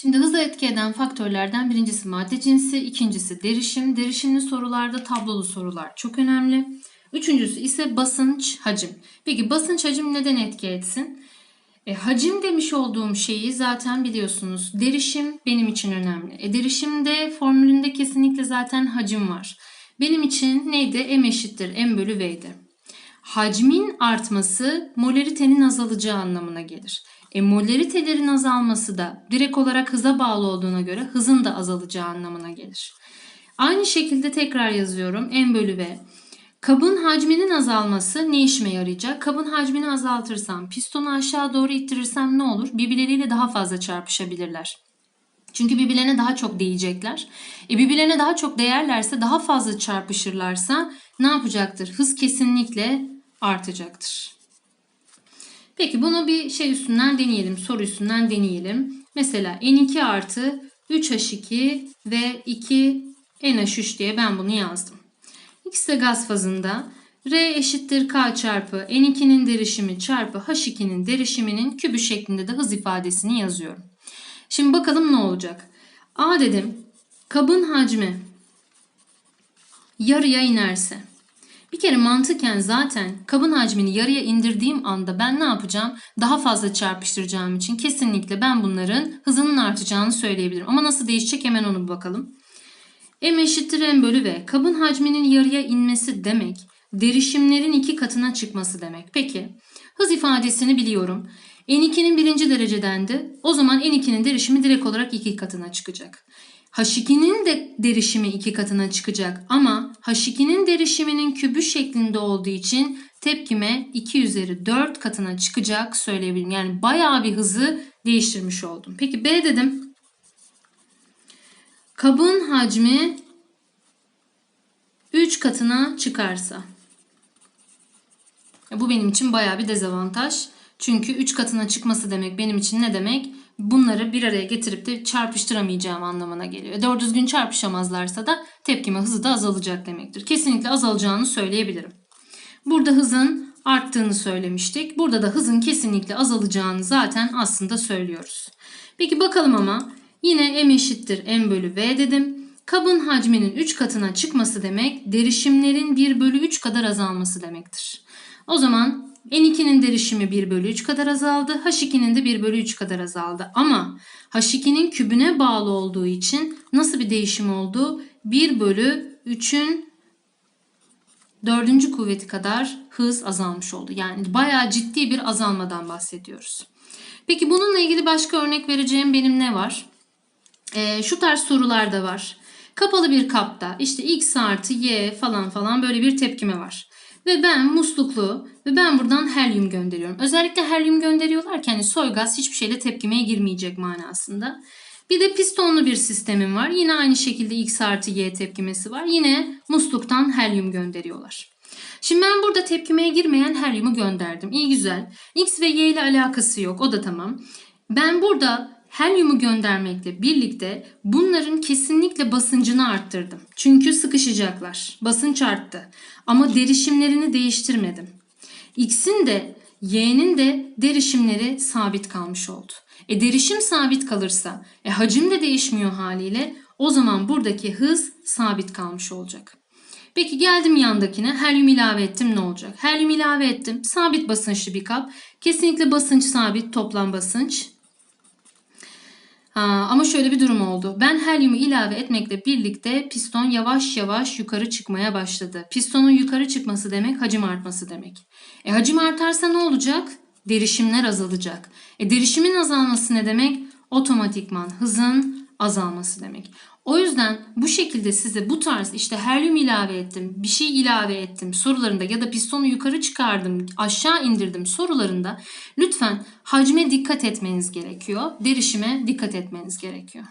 Şimdi hızı etki eden faktörlerden birincisi madde cinsi, ikincisi derişim. Derişimli sorularda tablolu sorular çok önemli. Üçüncüsü ise basınç, hacim. Peki basınç hacim neden etki etsin? E, hacim demiş olduğum şeyi zaten biliyorsunuz. Derişim benim için önemli. E, derişimde formülünde kesinlikle zaten hacim var. Benim için neydi? M eşittir M bölü V'ydi. Hacmin artması molaritenin azalacağı anlamına gelir. E, molaritelerin azalması da direkt olarak hıza bağlı olduğuna göre hızın da azalacağı anlamına gelir. Aynı şekilde tekrar yazıyorum. M bölü V. Kabın hacminin azalması ne işime yarayacak? Kabın hacmini azaltırsam, pistonu aşağı doğru ittirirsem ne olur? Birbirleriyle daha fazla çarpışabilirler. Çünkü birbirlerine daha çok değecekler. E birbirlerine daha çok değerlerse, daha fazla çarpışırlarsa ne yapacaktır? Hız kesinlikle artacaktır. Peki bunu bir şey üstünden deneyelim, soru üstünden deneyelim. Mesela N2 artı 3H2 ve 2 NH3 diye ben bunu yazdım. İkisi de gaz fazında. R eşittir K çarpı N2'nin derişimi çarpı H2'nin derişiminin kübü şeklinde de hız ifadesini yazıyorum. Şimdi bakalım ne olacak. A dedim kabın hacmi yarıya inerse. Bir kere mantıken zaten kabın hacmini yarıya indirdiğim anda ben ne yapacağım? Daha fazla çarpıştıracağım için kesinlikle ben bunların hızının artacağını söyleyebilirim. Ama nasıl değişecek hemen onu bakalım. M eşittir M bölü V. Kabın hacminin yarıya inmesi demek derişimlerin iki katına çıkması demek. Peki hız ifadesini biliyorum. N2'nin birinci derecedendi. O zaman N2'nin derişimi direkt olarak iki katına çıkacak. H2'nin de derişimi iki katına çıkacak ama H2'nin derişiminin kübü şeklinde olduğu için tepkime 2 üzeri 4 katına çıkacak söyleyebilirim. Yani bayağı bir hızı değiştirmiş oldum. Peki B dedim. Kabın hacmi 3 katına çıkarsa. Bu benim için bayağı bir dezavantaj. Çünkü 3 katına çıkması demek benim için ne demek? Bunları bir araya getirip de çarpıştıramayacağım anlamına geliyor. Doğru düzgün çarpışamazlarsa da tepkime hızı da azalacak demektir. Kesinlikle azalacağını söyleyebilirim. Burada hızın arttığını söylemiştik. Burada da hızın kesinlikle azalacağını zaten aslında söylüyoruz. Peki bakalım ama yine m eşittir m bölü v dedim. Kabın hacminin 3 katına çıkması demek derişimlerin 1 bölü 3 kadar azalması demektir. O zaman N2'nin derişimi 1 bölü 3 kadar azaldı. H2'nin de 1 bölü 3 kadar azaldı. Ama H2'nin kübüne bağlı olduğu için nasıl bir değişim oldu? 1 bölü 3'ün dördüncü kuvveti kadar hız azalmış oldu. Yani bayağı ciddi bir azalmadan bahsediyoruz. Peki bununla ilgili başka örnek vereceğim benim ne var? Ee, şu tarz sorular da var. Kapalı bir kapta işte x artı y falan falan böyle bir tepkime var. Ve ben musluklu ve ben buradan helyum gönderiyorum. Özellikle helyum gönderiyorlarken hani soy gaz hiçbir şeyle tepkimeye girmeyecek manasında. Bir de pistonlu bir sistemim var. Yine aynı şekilde X artı Y tepkimesi var. Yine musluktan helyum gönderiyorlar. Şimdi ben burada tepkimeye girmeyen helyumu gönderdim. İyi güzel. X ve Y ile alakası yok. O da tamam. Ben burada helyumu göndermekle birlikte bunların kesinlikle basıncını arttırdım. Çünkü sıkışacaklar. Basınç arttı. Ama derişimlerini değiştirmedim. X'in de Y'nin de derişimleri sabit kalmış oldu. E derişim sabit kalırsa, e hacim de değişmiyor haliyle o zaman buradaki hız sabit kalmış olacak. Peki geldim yandakine helyum ilave ettim ne olacak? Helyum ilave ettim. Sabit basınçlı bir kap. Kesinlikle basınç sabit toplam basınç. Ha, ama şöyle bir durum oldu. Ben helyumu ilave etmekle birlikte piston yavaş yavaş yukarı çıkmaya başladı. Pistonun yukarı çıkması demek hacim artması demek. E hacim artarsa ne olacak? Derişimler azalacak. E derişimin azalması ne demek? Otomatikman hızın azalması demek. O yüzden bu şekilde size bu tarz işte helyum ilave ettim, bir şey ilave ettim sorularında ya da pistonu yukarı çıkardım, aşağı indirdim sorularında lütfen hacme dikkat etmeniz gerekiyor. Derişime dikkat etmeniz gerekiyor.